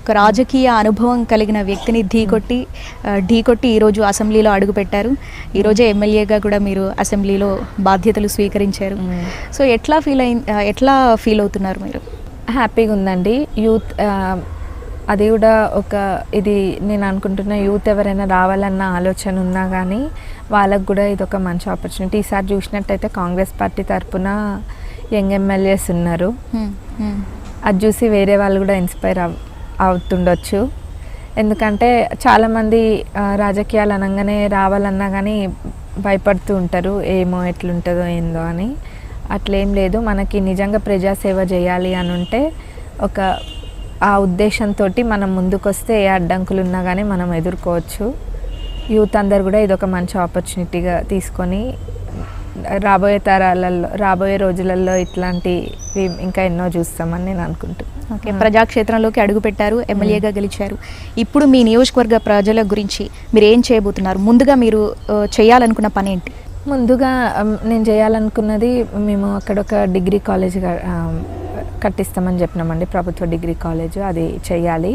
ఒక రాజకీయ అనుభవం కలిగిన వ్యక్తిని ఢీకొట్టి ఢీకొట్టి ఈరోజు అసెంబ్లీలో అడుగుపెట్టారు. ఈరోజే ఎమ్మెల్యేగా కూడా మీరు అసెంబ్లీలో బాధ్యతలు స్వీకరించారు. సో ఎట్లా ఫీల్ అయి ఎట్లా ఫీల్ అవుతున్నారు మీరు? హ్యాపీగా ఉందండి. యూత్ అది కూడా ఒక ఇది నేను అనుకుంటున్న యూత్ ఎవరైనా రావాలన్న ఆలోచన ఉన్నా కానీ వాళ్ళకు కూడా ఇది ఒక మంచి ఆపర్చునిటీ ఈసారి చూసినట్టయితే కాంగ్రెస్ పార్టీ తరపున యంగ్ ఎమ్మెల్యేస్ ఉన్నారు. అది చూసి వేరే వాళ్ళు కూడా ఇన్స్పైర్ అవ్ అవుతుండొచ్చు. ఎందుకంటే చాలామంది రాజకీయాలు అనగానే రావాలన్నా కానీ భయపడుతూ ఉంటారు. ఏమో ఎట్లుంటుందో ఏందో అని. అట్లేం లేదు. మనకి నిజంగా ప్రజాసేవ చేయాలి అని ఉంటే ఒక ఆ ఉద్దేశంతో మనం ముందుకొస్తే ఏ అడ్డంకులు ఉన్నా కానీ మనం ఎదుర్కోవచ్చు. యూత్ అందరు కూడా ఇదొక మంచి ఆపర్చునిటీగా తీసుకొని రాబోయే తరాలలో రాబోయే రోజులలో ఇట్లాంటివి ఇంకా ఎన్నో చూస్తామని నేను అనుకుంటున్నాను. ఓకే ప్రజాక్షేత్రంలోకి అడుగుపెట్టారు ఎమ్మెల్యేగా గెలిచారు. ఇప్పుడు మీ నియోజకవర్గ ప్రజల గురించి మీరు ఏం చేయబోతున్నారు? ముందుగా మీరు చేయాలనుకున్న పని ఏంటి? ముందుగా నేను చేయాలనుకున్నది మేము అక్కడ ఒక డిగ్రీ కాలేజ్ కట్టిస్తామని చెప్పినామండి. ప్రభుత్వ డిగ్రీ కాలేజ్ అది చేయాలి.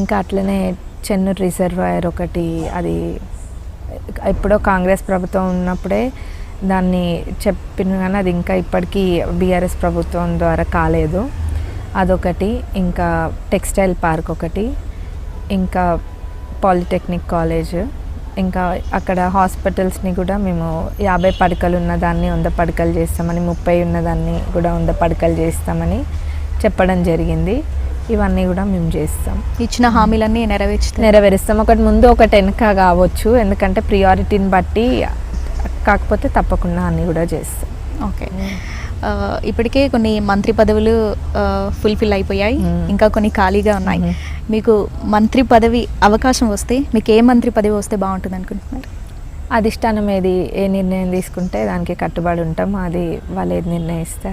ఇంకా అట్లనే చెన్నూరు రిజర్వాయర్ ఒకటి అది ఎప్పుడో కాంగ్రెస్ ప్రభుత్వం ఉన్నప్పుడే దాన్ని చెప్పిన కానీ అది ఇంకా ఇప్పటికీ బీఆర్ఎస్ ప్రభుత్వం ద్వారా కాలేదు. అదొకటి. ఇంకా టెక్స్టైల్ పార్క్ ఒకటి. ఇంకా పాలిటెక్నిక్ కాలేజ్. ఇంకా అక్కడ హాస్పిటల్స్ని కూడా మేము యాభై పడకలు ఉన్న దాన్ని వంద పడకలు చేస్తామని ముప్పై ఉన్నదాన్ని కూడా వంద పడకలు చేస్తామని చెప్పడం జరిగింది. ఇవన్నీ కూడా మేము చేస్తాం. ఇచ్చిన హామీలన్నీ నెరవేర్చుతారు నెరవేరుస్తాం. ఒకటి ముందు ఒకటి వెనక కావచ్చు. ఎందుకంటే ప్రియారిటీని బట్టి కాకపోతే తప్పకుండా అన్నీ కూడా చేస్తాం. ఓకే. ఇప్పటికే కొన్ని మంత్రి పదవులు ఫుల్ఫిల్ అయిపోయాయి. ఇంకా కొన్ని ఖాళీగా ఉన్నాయి. మీకు మంత్రి పదవి అవకాశం వస్తే మీకు ఏ మంత్రి పదవి వస్తే బాగుంటుంది అనుకుంటున్నారు? అధిష్టానం ఏది ఏ నిర్ణయం తీసుకుంటే దానికి కట్టుబడి ఉంటాం. అది వాళ్ళు ఏది నిర్ణయిస్తే